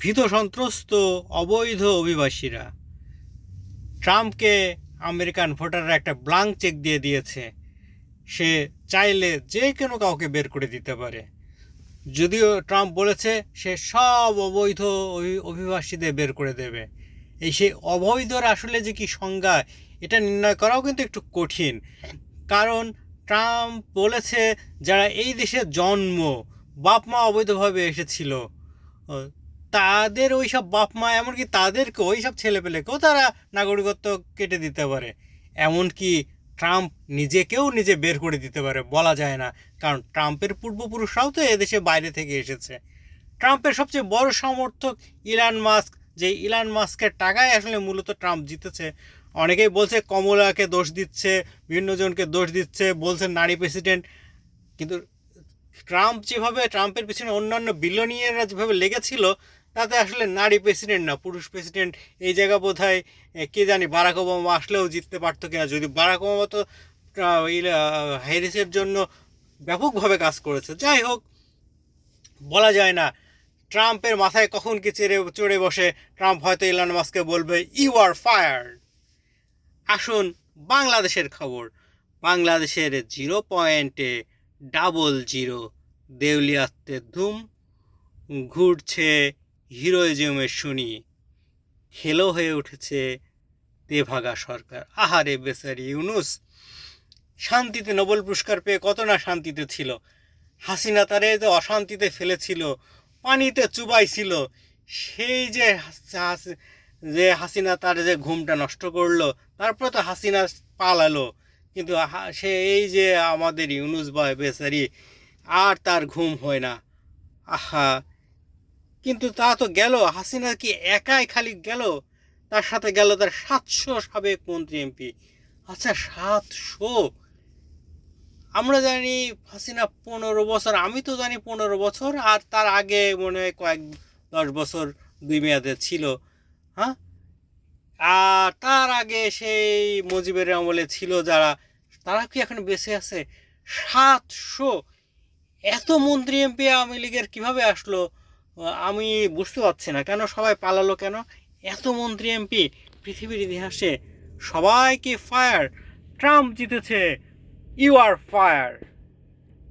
ভীত সন্ত্রস্ত অবৈধ অভিবাসীরা। ট্রাম্পকে আমেরিকান ভোটাররা একটা ব্লাঙ্ক চেক দিয়ে দিয়েছে। সে চাইলে যে কোনো কাউকে বের করে দিতে পারে। যদিও ট্রাম্প বলেছে সে সব অবৈধ অভি- অভিবাসীদের বের করে দেবে। এই সেই অবৈধর আসলে যে কি সংজ্ঞা, এটা নির্ণয় করাও কিন্তু একটু কঠিন। কারণ ট্রাম্প বলেছে, যারা এই দেশে জন্ম বাপ মা অবৈধভাবে এসেছিল তাদের ওই সব বাপ মা, এমনকি তাদেরকে ওই সব ছেলেপেলেকেও তারা নাগরিকত্ব কেটে দিতে পারে। এমনকি ট্রাম্প নিজেকেও নিজে বের করে দিতে পারে, বলা যায় না। কারণ ট্রাম্পের পূর্বপুরুষরাও তো এদেশে বাইরে থেকে এসেছে। ট্রাম্পের সবচেয়ে বড় সমর্থক ইলান মাস্ক, যে ইলান মাস্কের টাকায় আসলে মূলত ট্রাম্প জিতেছে। অনেকেই বলছে কমলাকে দোষ দিচ্ছে, বিভিন্ন জনকে দোষ দিচ্ছে, বলছে নারী প্রেসিডেন্ট। কিন্তু ট্রাম্প যেভাবে, ট্রাম্পের পিছনে অন্যান্য বিলিয়নিয়াররা যেভাবে লেগেছিল তাতে আসলে নারী প্রেসিডেন্ট না, পুরুষ প্রেসিডেন্ট এই জায়গা বোধ হয় কে জানি, বারাক ওবামা আসলেও জিততে পারতো কিনা। যদি বারাক ওবামা তো হ্যারিসের জন্য ব্যাপকভাবে কাজ করেছে। যাই হোক, বলা যায় না, ট্রাম্পের মাথায় কখন কি চেড়ে, চড়ে বসে, ট্রাম্প হয়তো ইলান মাস্ককে বলবে ইউ আর ফায়ার আসুন বাংলাদেশের খবর। বাংলাদেশের জিরো পয়েন্টে ডাবল জিরো দেউলিয়াত্মের ধুম, ঘুরছে হিরোইজমের শুনি। খেলো হয়ে উঠেছে তেভাগা সরকার। আহারে বেচারি ইউনুস, শান্তিতে নোবেল পুরস্কার পেয়ে কত না শান্তিতে ছিল। হাসিনা তারে যে অশান্তিতে ফেলেছিল, পানিতে চুবাইছিল, সেই যে যে হাসিনা তার যে ঘুমটা নষ্ট করল, তারপর তো হাসিনা পালালো। কিন্তু সে এই যে আমাদের ইউনুস বয় বেচারি, আর তার ঘুম হয় না। আহা কিন্তু তা তো গেল, হাসিনা কি একাই খালি গেল? তার সাথে গেল তার সাতশো সাবেক মন্ত্রী এমপি। আচ্ছা সাতশো? আমরা জানি হাসিনা পনেরো বছর, আমি তো জানি পনেরো বছর, আর তার আগে মনে হয় কয়েক দশ বছর দুই মেয়াদে ছিল হ্যাঁ? আর তার আগে সেই মজিবের আমলে ছিল যারা, তারা কি এখন বেঁচে আছে? সাতশো? এত মন্ত্রী এমপি আওয়ামী লীগের কীভাবে আসলো? আমি বুঝতে পারছি না কেন সবাই পালালো কেন? এত মন্ত্রী এমপি, পৃথিবীর ইতিহাসে সবাইকে ফায়ার ট্রাম্প জিতেছে ইউ আর ফায়ার